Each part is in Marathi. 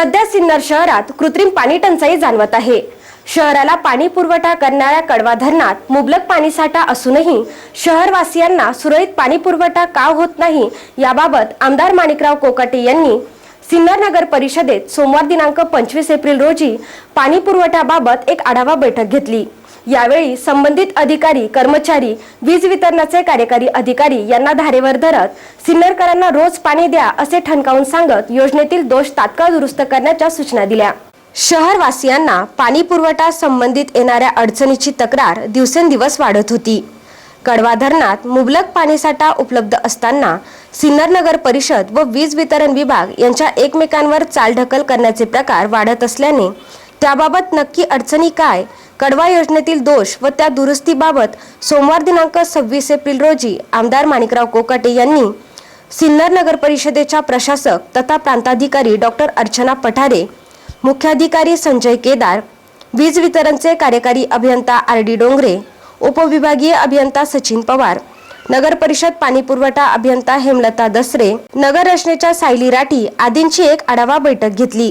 सध्या सिन्नर शहरात कृत्रिम पाणी टंचाई जाणवत आहे. शहराला पाणी पुरवठा करणाऱ्या कडवा धरणात मुबलक पाणीसाठा असूनही शहरवासियांना सुरळीत पाणी पुरवठा का होत नाही याबाबत आमदार माणिकराव कोकाटे यांनी सिन्नर नगर परिषदेत सोमवार दिनांक पंचवीस एप्रिल रोजी पाणी पुरवठ्याबाबत एक आढावा बैठक घेतली. यावेळी संबंधित अधिकारी कर्मचारी वीज वितरणाचे कार्यकारी अधिकारी यांना धारेवर धरत सिन्नरकरांना रोज पाणी द्या असे ठणकावून सांगत योजनेतील दोष तात्काळ दुरुस्त करण्याच्या सूचना दिल्या. शहरवासियांना पाणी पुरवठा संबंधित येणाऱ्या अडचणीची तक्रार दिवसेंदिवस वाढत होती. कडवा धरणात मुबलक पाणीसाठा उपलब्ध असताना सिन्नर नगर परिषद व वीज वितरण विभाग यांच्या एकमेकांवर चालढकल करण्याचे प्रकार वाढत असल्याने त्याबाबत नक्की अडचणी काय? कडवा योजनेतील दोष व त्या दुरुस्तीबाबत सोमवार दिनांक सव्वीस एप्रिल रोजी आमदार माणिकराव कोकाटे यांनी सिन्नर नगर परिषदेच्या प्रशासक तथा प्रांताधिकारी डॉक्टर अर्चना पठारे मुख्याधिकारी संजय केदार वीज वितरणचे कार्यकारी अभियंता आर डी डोंगरे उपविभागीय अभियंता सचिन पवार नगर परिषद पाणी पुरवठा अभियंता हेमलता दसरे नगर रचनेच्या सायली राठी आदींची एक आढावा बैठक घेतली.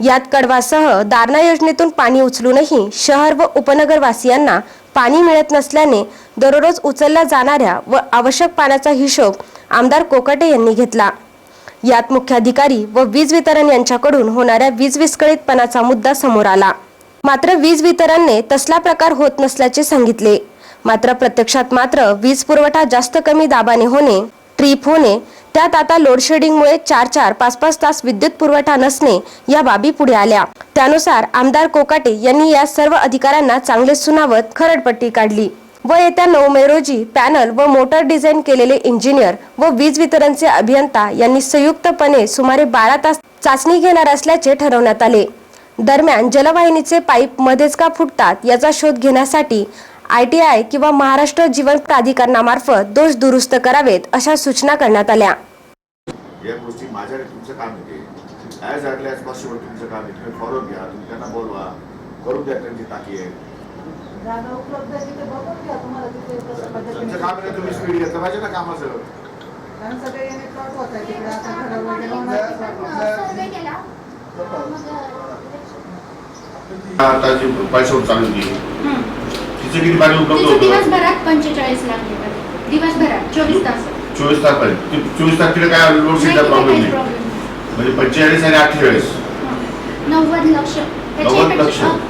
यात कडवासह दारणा योजनेतून पाणी उचलूनही शहर व उपनगरवासियांना पाणी मिळत नसल्याने दररोज उचलल्या जाणाऱ्या व आवश्यक पाण्याचा हिशोब आमदार कोकटे यांनी घेतला. यात मुख्याधिकारी व वीज वितरण यांच्याकडून होणाऱ्या वीज विस्कळीतपणाचा मुद्दा समोर आला. मात्र वीज वितरणने तसला प्रकार होत नसल्याचे सांगितले. मात्र प्रत्यक्षात मात्र वीज पुरवठा जास्त कमी दाबाने होणे ट्रीप होणे त्यात आता लोडशेडिंगमुळे चार चार पाच पाच तास विद्युत पुरवठा नसणे या बाबी पुढे आल्या. त्यानुसार आमदार कोकाटे यांनी या सर्व अधिकाऱ्यांना चांगले सुनावत खरडपट्टी काढली. व येत्या नऊ मे रोजी पॅनल व मोटर डिझाईन केलेले इंजिनियर व वीज वितरणचे अभियंता यांनी संयुक्तपणे सुमारे बारा तास चाचणी घेणार असल्याचे ठरवण्यात आले. दरम्यान जलवाहिनीचे पाईप मध्येच का फुटतात याचा शोध घेण्यासाठी आय टी आय किंवा महाराष्ट्र जीवन प्राधिकरणामार्फत दोष दुरुस्त करावेत अशा सूचना करण्यात आल्या. या गोष्टी माझ्याकडे तुमचं काम येते ॲज अर्ली ॲज पॉसिबल तुमचं काम आहे. तुम्ही फॉलो घ्या. तुम्ही त्यांना बोलवा. करून द्या त्यांची टाकी आहे. तुमचं काम आहे तुम्ही स्पीड घेतलं पाहिजे ना कामाचं. आता जी पैशावर चालू हं. तिचं किती पाणी उपलब्ध तिचं होतं? दिवसभरात पंचेचाळीस लाख दिवसभरात चोवीस तास. चोवीस तास पाहिजे. ती चोवीस तारखेला काय लोड नाही, शेडचा तिथे प्रॉब्लेम नाही. म्हणजे पंचेचाळीस आणि अठ्ठेचाळीस. नव्वद लक्ष. नव्वद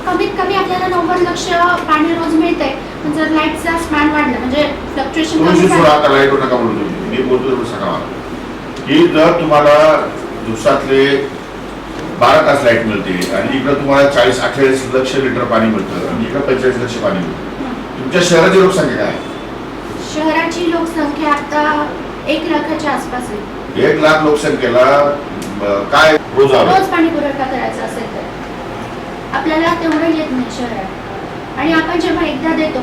कमीत कमी आपल्याला नव्वद लक्ष पाणी रोज मिळतंय. पण जर लाईटचा स्पॅन वाढला म्हणजे फ्लक्च्युएशन कमी सोडा आता लाईटवर नका बोलू तुम्ही. मी बोलतो तुम्ही सांगा की जर तुम्हाला दिवसातले बारा तास लाइट मिळते आणि इकडं तुम्हाला चाळीस अठ्ठेचाळीस लक्ष लिटर पाणी मिळतं आणि इकडं पंचेचाळीस लक्ष पाणी मिळतं. तुमच्या शहराची लोकसंख्या काय आहे? शहराची लोकसंख्या आता एक लाखाच्या आसपास आहे. एक लाख लोकसंख्येला काय रोज रोज पाणी पुरवठा करायचा असेल तर. आपल्याला तेवढं येत नाही शहरात. आणि आपण जेव्हा एकदा देतो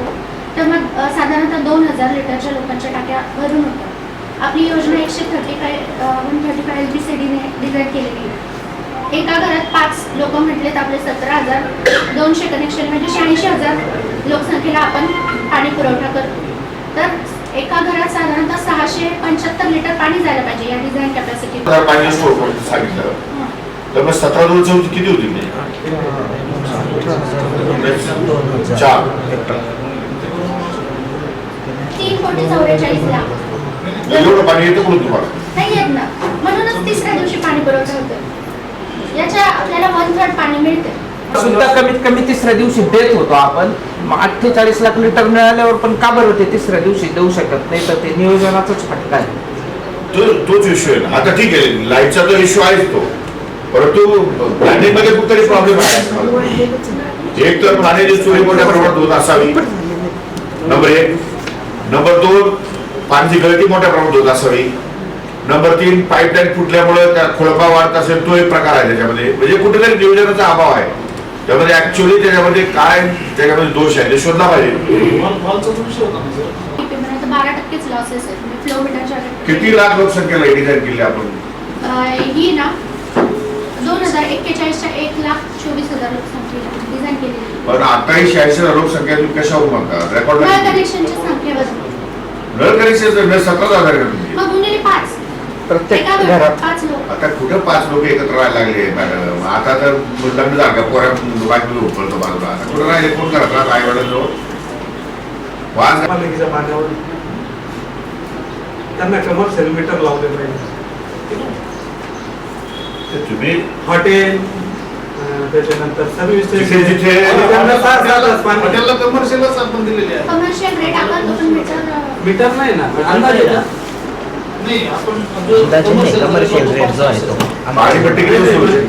तर मग साधारणतः दोन हजार लिटरच्या लोकांच्या टाक्या भरून होतात. आपली योजना एकशे thirty five one thirty five L B C डीने design केलेली आहे एका घरात पाच लोक म्हटलेत आपले सतरा हजार दोनशे कनेक्शन म्हणजे शहाऐंशी हजार लोकसंख्येला आपण पाणी पुरवठा करतो. तर एका घरात साधारणतः सहाशे पंच्याहत्तर लिटर पाणी जायला पाहिजे या डिझाईन कॅपॅसिटी हजार पाणी स्टोर करून सांगितलं. तर मग सतरा दोन चौथी किती होती ते? चार. तीन कोटी चौवेचाळीस लाख. एवढं पाणी येतं कुठून तुम्हाला? नाही येत ना. म्हणूनच तिसऱ्या दिवशी पाणी पुरवठा होतो याच्या आपल्याला वन थर्ड पाणी मिळते सुद्धा कमीत कमी तिसऱ्या दिवशी देत होतो आपण. अठ्ठेचाळीस लाख लिटर मिळाल्यावर पण का बरं ते तिसऱ्या दिवशी देऊ शकत नाही? तर ते नियोजनाचाच फटका आहे. तो तोच इश्यू आहे ना. आता ठीक आहे लाईटचा तो इश्यू आहेच तो. परंतु प्लॅनिंगमध्ये कुठतरी प्रॉब्लेम आहे. एक तर पाण्याची चोरी मोठ्या प्रमाणात होत असावी. नंबर एक. नंबर दोन पाण्याची गळती मोठ्या प्रमाणात होत असावी. नंबर तीन पाईपलाईन फुटल्यामुळे त्या खोळपा वाढत असेल तो एक प्रकार आहे त्याच्यामध्ये. म्हणजे कुठेतरी नियोजनाचा अभाव आहे. त्यामध्ये ऍक्च्युअली त्याच्यामध्ये काय त्याच्यामध्ये दोष आहे ते शोधला पाहिजे. म्हणजे किती लाख लोकसंख्येला डिझाईन केली आपण? ही ना दोन हजार एक्केचाळीसच्या एक लाख चोवीस हजार लोकसंख्येला डिझाईन आहे. पण अठ्ठावीस शहाऐंशी लोकसंख्या तुम्ही कशावर म्हणता नळ रेकॉर्ड कनेक्शनच्या संख्येवर. नळ कनेक्शन सतरा हजार मग गुणिले पाच. प्रत्येक घरात. पाच लोक. आता कुठं पाच लोक एकत्र राहायला लागले मॅडम? आता तर लग्न झालं का पोऱ्या बायको उकळतो बाजूला आता. कुठं राहिले? कोण करत राहत आई वडिलांजवळ वाज महापालिकेच्या पाण्यावर त्यांना कमर्शियल मीटर लावले पाहिजे. ते तुम्ही हॉटेल त्याच्यानंतर सर्व्हिस त्यांना कमर्शियलच आपण दिलेले आहे. मीटर मीटर नाही ना अंदाज. अंदाजे नाही, commercial rate जो आहे तो. पाणीपट्टी किती वसूल होते?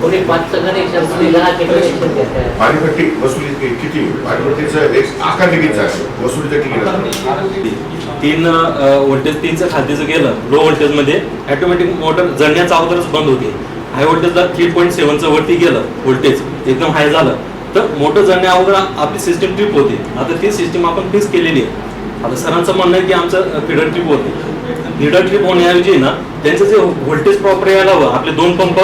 कोणी पाचचं कनेक्शन कोणी घराचे कनेक्शन घेतात पाणीपट्टी वसुली कि- किती पाणीपट्टीचं एक आकार कितीचा आहे वसुलीचं तिकीट असतं. तीन व्होल्टेज तीनचं खालतीचं गेलं लो व्होल्टेजमध्ये ऑटोमॅटिक मोटर जळण्याच्या अगोदरच बंद होते हाय व्होल्टेजला थ्री पॉईंट सेवनचं वरती गेलं व्होल्टेज एकदम हाय झालं तर मोटर जळण्या अगोदर आपली सिस्टीम ट्रिप होते आता ती सिस्टीम आपण फिक्स केलेली आहे आता सरांचं म्हणणं आहे की आमचं फिडर ट्रिप होते निडर ट्रिप होण्याऐवजी ना त्यांचं जे व्होल्टेज प्रॉपर यायला हवं आपले दोन पंप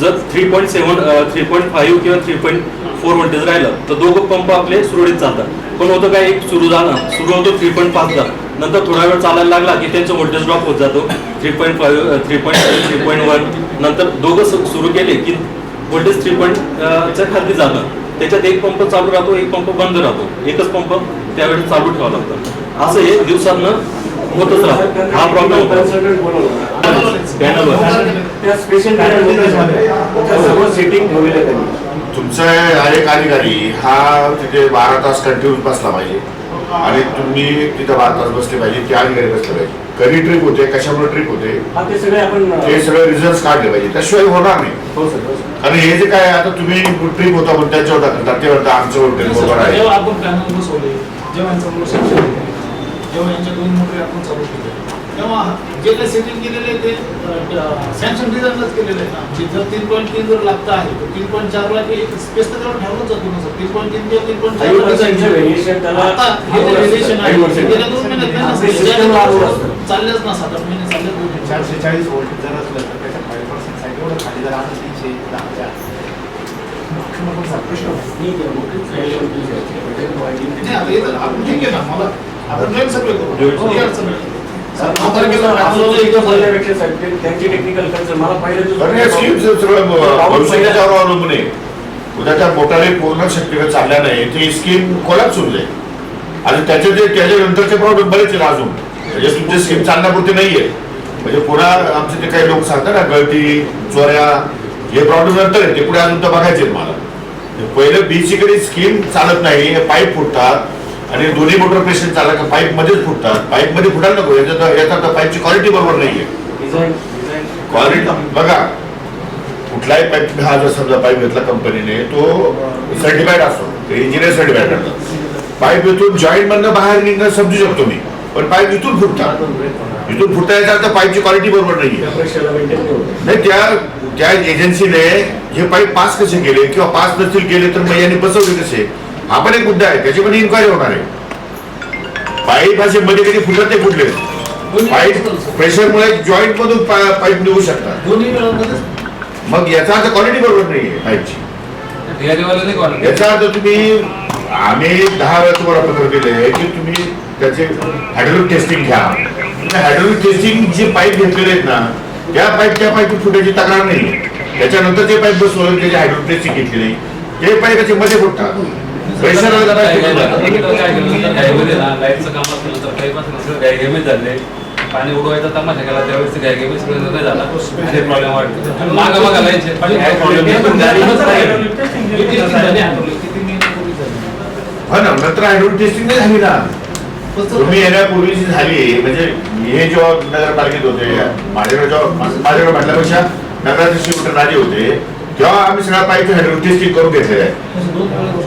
जर three point seven three point five किंवा थ्री पॉईंट फोर व्होल्टेज राहिलं तर दोघं पंप आपले सुरळीत चालतात. पण होतं काय एक सुरू झाला सुरू होतो थ्री पॉईंट पाचला नंतर थोडा वेळ चालायला लागला की त्यांचं व्होल्टेज ड्रॉप होत जातो. Three point five three point three point one नंतर दोघं सुरू केले की व्होल्टेज थ्री पॉईंट च्या खाली जातं. त्याच्यात एक पंप चालू राहतो एक पंप बंद राहतो. एकच पंप त्यावेळेस चालू ठेवावं लागतं. असं हे दिवसातनं होतच राहतं. हा प्रॉब्लेम होतो. त्या सेटिंग त्यांनी. तुमचा एक अधिकारी हा तिथे बारा तास कंटिन्यू बसला पाहिजे. आणि तुम्ही तिथे बारा तास बसले पाहिजे ते अधिकारी बसले पाहिजे. कधी ट्रिप होते कशामुळे ट्रिप होते हा ते सगळे आपण ते सगळे रिझल्ट काढले पाहिजे. त्याशिवाय होणार नाही. हो हो आणि हे जे काय आता तुम्ही ट्रिप होता पण त्याच्यावर टाकतात ते आमचं हॉटेल बरोबर आहे. जेव्हा यांच्या दोन मोटर आपण चालू केले तेव्हा जे काही सेटिंग केलेले आहे ते सँक्शन डिझाईनच केलेले आहे ना की जर तीन पॉईंट तीन जर लागतं आहे तर तीन पॉईंट चारला की एक स्पेस तर त्याला ठेवलंच जातो ना सर तीन पॉईंट तीन किंवा तीन पॉईंट आता हे जे आहे काही वर्षांचं. गेल्या दोन महिन्यात नाही ना सात आठ महिने चालले दोन महिने. चारशे चाळीस वोल्ट जर असलं तर त्याच्या फाईव्ह पर्सेंटसाठी एवढं खाली जर आलं तीनशे दहाच्या. आपण ठीक आहे ना मला आपण सगळे. त्यांची टेक्निकल मला पहिले अवलंबून आहे. उद्या त्या मोटारी पूर्ण शक्तीकडे चालल्या नाही. ती स्कीम होऊन जाईल. आणि त्याचे जे त्याच्यानंतरचे प्रॉब्लेम बरेच आहेत अजून. म्हणजे तुमची स्कीम चालण्यापुरती नाहीये. म्हणजे पुन्हा आमचे जे काही लोक सांगतात ना गळती चोऱ्या हे प्रॉब्लेम नंतर आहे ते पुढे अजून तर बघायचे मला. पहिलं बीसी कडे स्कीम चालत नाही. पाईप फुटतात. आणि दोन्ही मोटर पेशंट चालला का पाईप मध्येच फुटतात. पाईपमध्ये फुटायला नको. याच्यात याचा पाईपची क्वालिटी बरोबर नाहीये. क्वालिटी बघा. कुठलाही पाईप हा जर समजा पाईप घेतला कंपनीने तो सर्टिफाईड असतो. ते इंजिनियर सर्टिफाईड करतात पाईप इथून जॉईंट मधनं बाहेर निघणं समजू शकतो मी. पण पाईप इथून फुटतात. इथून फुटता याचा अर्थ पाईपची क्वालिटी बरोबर नाहीये. नाही त्या त्या एजन्सीने हे पाईप पास कसे केले? किंवा पास नसतील केले तर मग यांनी बसवले कसे? हा पण एक मुद्दा आहे त्याची पण इन्क्वायरी होणार आहे. पाईप असे मध्ये कधी फुटत नाही फुटले. पाईप. प्रेशरमुळे जॉईंट मधून पाईप निघू शकतात. मग याचा अर्थ क्वालिटी बरोबर नाहीये पाईपची. याचा अर्थ तुम्ही आम्ही दहा वेळा तुम्हाला पत्र दिले की तुम्ही त्याचे हायड्रोलिक टेस्टिंग घ्या. हायड्रोलिक टेस्टिंग जे पाईप घेतलेले आहेत ना त्या पाईप त्या पाईप फुटायची तक्रार नाही त्याच्यानंतर जे पाईप बसवलं त्याची हायड्रोलिक टेस्टिंग घेतली नाही ते पाईप त्याचे मध्ये फुटतात. प्रेशर लाईटचं काम झाले पाणी उडवायचा तमाशा केला त्यावेळेस गायगेमी सगळं झाला तुम्ही येण्यापूर्वी जी झाली म्हणजे हे जेव्हा नगरपालिकेत होते माझ्याकडे जेव्हा माझ्याकडे म्हटल्यापेक्षा नगराचे डिस्ट्रीब्युटर राजे होते तेव्हा आम्ही सगळ्या पाईपची हायड्रोलिक टेस्टिंग करून घेतलेलं आहे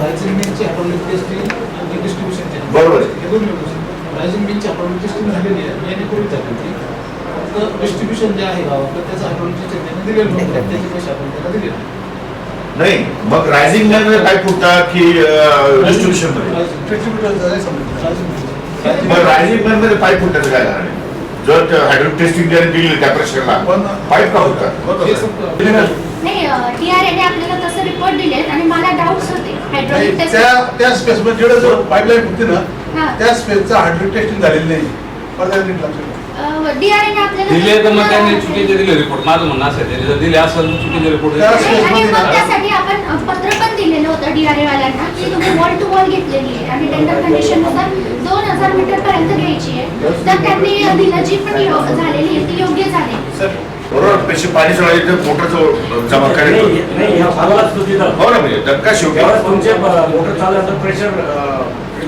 रायझिंग मिलची हायड्रोलिक टेस्टिंग आणि डिस्ट्रीब्युशनची बरोबर. हे. रायझिंग मिलची हायड्रोलिक टेस्टिंग झालेली आहे. याने पूर्वी झाली होती. फक्त डिस्ट्रीब्युशन जे आहे गावाकडे त्याचं हायड्रोलिक टेस्टिंग त्याने दिलेलं नव्हतं त्याचे पैसे आपण त्याला दिले नाही. मग रायझिंगमध्ये पाईप फुटतात की डिस्ट्रीब्युशनमध्ये. मग रायझिंगमध्ये पाईप फुटण्याचं काय कारण? आहे जर हायड्रोलिक टेस्टिंग जर दिली त्या प्रेशरला पण- पाईप का फुटतात? हे नाही टीआरएने आपल्याला तसं रिपोर्ट दिलेत आणि मला डाऊट्स होते. हायड्रोलिक त्या त्या स्पेसमध्ये जेवढं जो पाईपलाईन होती ना हा. त्या स्पेसचा हायड्रोलिक टेस्टिंग झालेली नाही. नीट लक्षात ठेवा. अं, डीआरएने आपल्याला दिले तर मग त्यांनी चुकीचे दिले रिपोर्ट माझं म्हणणं असं आहे त्यांनी जर दिले असेल चुकीचे रिपोर्ट आणि आणि मग त्यासाठी आपण अ, पत्र पण दिलेलं होतं डीआरए वाल्यांना की तुम्ही वॉल टू वॉल घेतलेली आहे आणि टेंडर कंडिशननुसार दोन हजार मीटर पर्यंत घ्यायची आहे. तर त्यांनी दिलं जी पण यो- झालेली आहे ती योग्य झाली. बरोबर पैसे पाणी सोडायचे मोटरचं जमा करायचं नाही भागालाच हो ना म्हणजे धक्का शेवटी ज्यावेळेस तुमचे मोटर चालल्यानंतर प्रेशर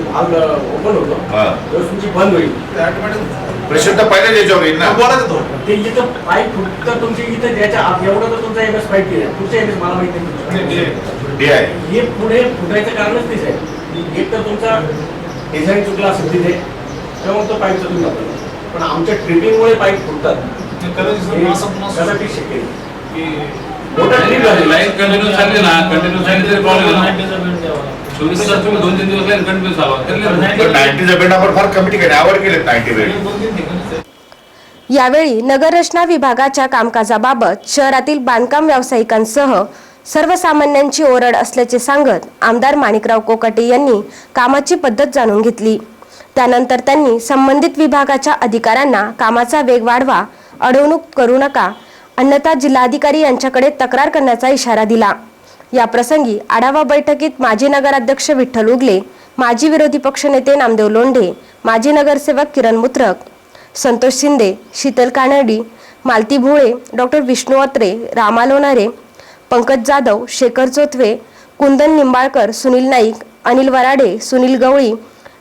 भाग ओपन होतो. हा. त्यावेळेस तुमची बंद होईल. प्रेशर तर पहिल्याच याच्यावर येईल ना? ते इथं पाईप फक्त तुमची इथं ज्याच्या आत एवढं तर तुमचा एमएस पाईप केलं तुमचं एमएस मला माहिती नाही. आहे हे पुढे फुटायचं कारणच तेच आहे. एक तर तुमचा डिझाईन चुकला असेल तिथे तेव्हा तो पाईपचा तुम्ही वापरला पण आमच्या ट्रिपिंगमुळे पाईप फुटतात. कदाचित सर असं पण असू कदाचित शक्य आहे. की मोटर ट्रिप झाली लाईन कंटिन्यू चालली ना. कंटिन्यू चालली तरी प्रॉब्लेम आहे 90 चा बिल द्यावा. लागतो. चोवीस तास तुम्ही दोन तीन दिवस लाईन कंटिन्यू चालवा. तरी नाईन्टीचा बेड आपण फार कमी ठिकाणी आवड केले नाईन्टी बेड दोन तीन ठिकाणीच आहे. यावेळी नगररचना विभागाच्या कामकाजाबाबत शहरातील बांधकाम व्यावसायिकांसह सर्वसामान्यांची ओरड असल्याचे सांगत आमदार माणिकराव कोकाटे यांनी कामाची पद्धत जाणून घेतली. त्यानंतर त्यांनी संबंधित विभागाच्या अधिकाऱ्यांना कामाचा वेग वाढवा अडवणूक करू नका. अन्यथा जिल्हाधिकारी यांच्याकडे तक्रार करण्याचा इशारा दिला. या प्रसंगी आढावा बैठकीत माजी नगराध्यक्ष विठ्ठल उगले माजी विरोधी पक्षनेते नामदेव लोंढे माजी नगरसेवक किरण मुत्रक संतोष शिंदे शीतल कानडी मालती भोळे डॉक्टर विष्णू अत्रे रामा लोणारे पंकज जाधव शेखर चोथवे कुंदन निंबाळकर सुनील नाईक अनिल वराडे सुनील गवळी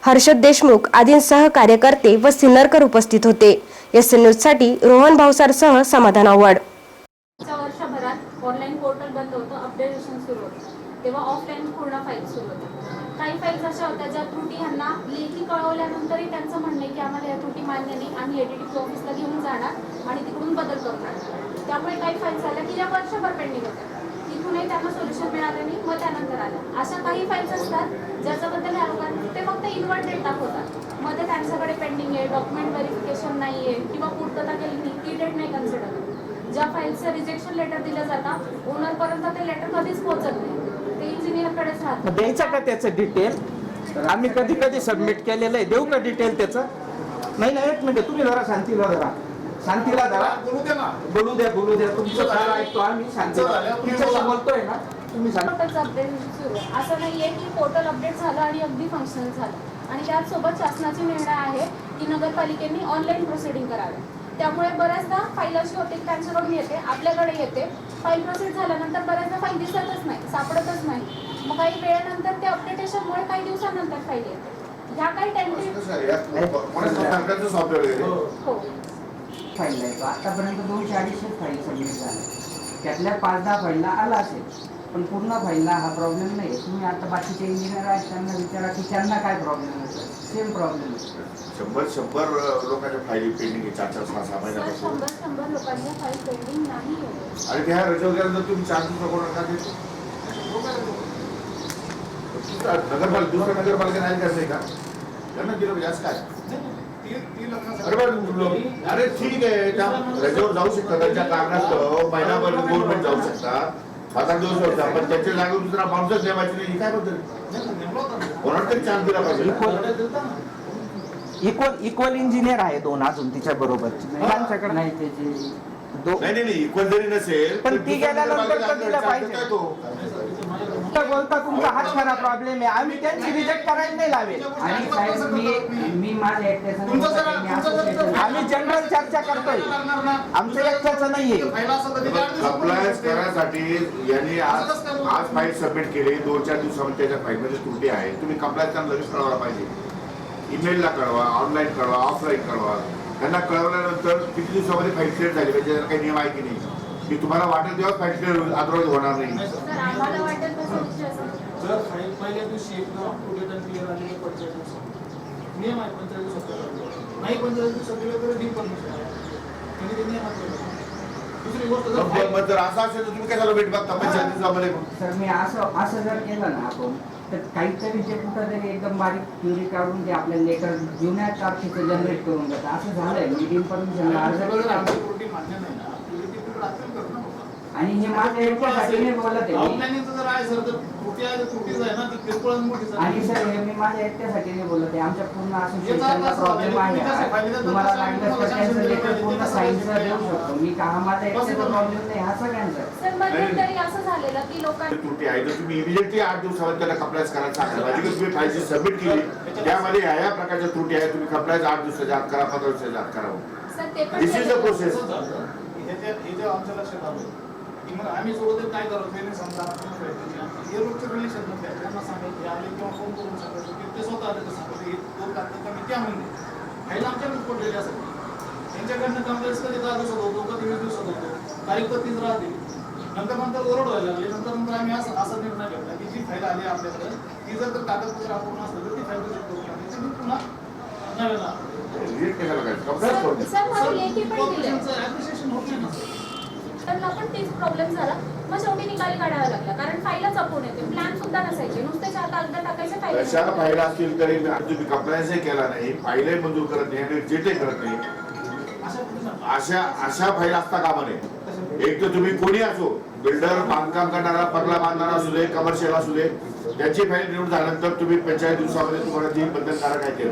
हर्षद देशमुख आदींसह कार्यकर्ते व सिन्नरकर उपस्थित होते. एस एन न्यूजसाठी रोहन भावसारसह समाधान आव्हाड. वर्षभरात ऑनलाईन पोर्टल बंद होतं अपडेटेशन सुरू होतं. तेव्हा ऑफलाईन पूर्ण फाईल सुरू होत्या. काही फाईल्स अशा होत्या ज्या त्रुटी ह्यांना लेखी कळवल्यानंतरही त्यांचं म्हणणं आहे की आम्हाला या त्रुटी मान्य नाही आम्ही एडीटी ऑफिसला घेऊन जाणार आणि तिकडून बदल करणार. त्यामुळे काही फाईल्स आल्या की ज्या वर्षभर पेंडिंग होत्या. तिथूनही त्यांना सोल्युशन मिळालं नाही मग त्यानंतर आलं. अशा काही फाईल्स असतात ज्याच्याबद्दल ह्या ते फक्त इन्व्हर्टेड दाखवतात. मध्ये त्यांच्याकडे पेंडिंग आहे डॉक्युमेंट व्हेरिफिकेशन नाही आहे किंवा पूर्तता केली नाही ती डेट नाही कन्सिडर ज्या फाईलचं रिजेक्शन लेटर दिलं जातं ओनरपर्यंत ते लेटर कधीच पोहोचत नाही. ते इंजिनियरकडेच राहतं. द्यायचं का त्याचं डिटेल आम्ही कधी कधी सबमिट केलेलं आहे. देऊ का डिटेल त्याचं? नाही नाही एक मिनिट तुम्ही जरा शांतीला जरा शांतीला जरा बोलू दे ना. बोलू द्या बोलू द्या. तुमचं काय ऐकतो आम्ही? शांतीला. तिच्याशी बोलतोय ना? तुम्ही शांत पोर्टलचं अपडेट सुरू आहे. असं नाही आहे की पोर्टल अपडेट झालं आणि अगदी फंक्शनल झालं. आणि त्याचसोबत शासनाचे निर्णय आहे की नगरपालिकेने ऑनलाईन प्रोसिडिंग करावे. त्यामुळे बऱ्याचदा फाईल अशी होते की त्यांच्याकडून येते आपल्याकडे येते. फाईल प्रोसेस झाल्यानंतर बऱ्याचदा फाईल दिसतच नाही सापडतच नाही. मग काही वेळेनंतर ते अपडेटेशनमुळे काही दिवसानंतर फाईल येते. ह्या काही सॉफ्टवेअर हो. फाईल आहे आतापर्यंत दोनशे अडीचशे फाईल सबमिट झाल्या त्यातल्या पाच दहा फाईलला आला असेल पण पूर्ण फाईलला हा प्रॉब्लेम नाही तुम्ही आता बाकीचे इंजिनियर आहेत त्यांना विचारा की त्यांना काय प्रॉब्लेम असेल सेम प्रॉब्लेम शंभर शंभर लोकांच्या फायली पेंडिंग आहे. चार चार सहा सहा महिन्यापासून. शंभर शंभर लोकांच्या फाईल पेंडिंग नाही आहे. आणि त्या रजवल्यानंतर तुम्ही चार दिवसा कोण का देतो? नगरपालिका दुसऱ्या नगरपालिका नाही करते का? त्यांना दिलं काय ती- ती लग्नासाठी- अरे बरं, अरे ठीक आहे. त्या रजेवर जाऊ शकतात त्यांच्या कारणास्तव महिनाभर गव्हर्नमेंट जाऊ शकतात. आठ दिवस होता पण त्याच्या जागेवर दुसरा माणूसच नेमायची नाही. ही काय बद्दल कोणाला तरी चान्स दिला पाहिजे. इक्वल इक्वल इंजिनियर आहे दोन अजून तिच्या बरोबर. त्यांच्याकडे? नाही त्याची दो- नाही नाही नाही इक्वल जरी नसेल पण ती गेल्यानंतर पाहिजे. बोलता बोलता तुमचा हाच खरा प्रॉब्लेम आहे. आम्ही त्यांची रिजेक्ट करायला नाही लावेल आणि साहेब मी मी माझ्या एकट्याचं तुमचं जरा- मी तुमचं जरा- association- आम्ही जनरल चर्चा करतोय. आमचं एकट्याचं नाहीये. यांनी आज आज फाईल सबमिट केली. दोन चार दिवसामध्ये त्याच्या फाईलमध्ये त्रुटी आहे. तुम्ही कंप्लायन्स त्यांना लगेच कळवायला पाहिजे. ईमेलला कळवा ऑनलाईन कळवा ऑफलाईन कळवा. त्यांना कळवल्यानंतर किती दिवसामध्ये फाईल क्लिअर झाली? पाहिजे त्याचा काही नियम आहे की नाही? की तुम्हाला वाटेल तेव्हा होईल अदरवाईज होणार नाही. जर फाईल पहिल्या दिवशी एकदम अपटुडेट आणि क्लिअर आलेले पंचेचाळीस दिवसात नियम आहे पंचेचाळीस दिवसात करायला. नाही पंचेचाळीस दिवसात दिलं तर डी परमिशन त्यांनी ते नियमात केलं. दुसरी गोष्ट जर मग- फाईल- मग जर असं असेल तर तुम्ही कशाला वेट बघता पंचायत दिवसामध्ये सर मी असं असं जर केलं ना आपण तर काहीतरी जे कुठं तरी एकदम बारीक क्युरी काढून ते आपल्या लेटर जुन्या तारखेचं जनरेट करून देतात. असं झालंय. अर्ज जर केला आमची त्रुटी मान्य नाही ना. आणि हे माझ्या एकट्यासाठी नाही बोलत आहे मी. आणि मोठी सर. आणि सर हे मी माझ्या एकट्यासाठी नाही बोलत आहे आमच्या पूर्ण असोसिएशनला प्रॉब्लेम आहे तुम्हाला लागलं तर त्याचं लेटर पूर्ण देऊ शकतो मी का माझा एकट्याचा प्रॉब्लेम नाही हा सगळ्यांचा आहे. सर मध्यंतरी असं झालेलं की लोकांनी त्रुटी आहे तर तुम्ही इमिजिएटली आठ दिवसामध्ये त्याला कंप्लायन्स करायला तुम्ही फाईल सबमिट केली त्यामध्ये ह्या ह्या प्रकारच्या त्रुटी आहे तुम्ही कंप्लायन्स आठ दिवसाच्या आत करा पंधरा दिवसाच्या आत पण दिस इज द. प्रोसेस. हे जे हे जे आमच्या लक्षात आलं की मग आम्ही सोबत काय करतो हे समजा हे रोजचे रिलेशनमध्ये त्यांना सांगायचं हे आले किंवा फोन करून सांगायचं की ते स्वतः आले तर सांगायचं हे दोन कागद कमी त्या म्हणून फाईल आमच्याकडे पडलेले असतात. त्यांच्याकडनं कंप्लेंट्स कधी दहा दिवसात होतो कधी वीस दिवसात होतो. तारीख पत्तीच राहते. नंतर नंतर ओरड व्हायला लागले. नंतर नंतर आम्ही असा असा निर्णय घेतला की जी फाईल आली आपल्याकडे ती जर तर कागदपत्र अपूर्ण असलं तर ती फाईल रिजेक्ट करून टाकायची आणि पुन्हा नव्यानं कशाला करायचं कंप्लायन्स करून द्या. सर मला लेखी पण दिले ऍप्रिशिएशन होत पण तेच प्रॉब्लेम झाला मग शेवटी निकाल काढावा लागला. कारण फाईलच अपूर्ण येते प्लॅन सुद्धा नसायचे नुसते चार कागद टाकायचे तशा फाईल फाईल असतील तरी तुम्ही कंप्लायन्सही केला नाही फाईलही मंजूर करत नाही आणि रिजेक्टही करत नाही अशा अशा फाईल असता कामा नये एक तर तुम्ही कोणी असो बिल्डर बांधकाम करणारा पगला बांधणारा असू दे कमर्शियल असू दे त्याची फाईल निवड झाल्यानंतर तुम्ही पंचायत दिवसामध्ये तुम्हाला ती बंधनकारक आहे. ते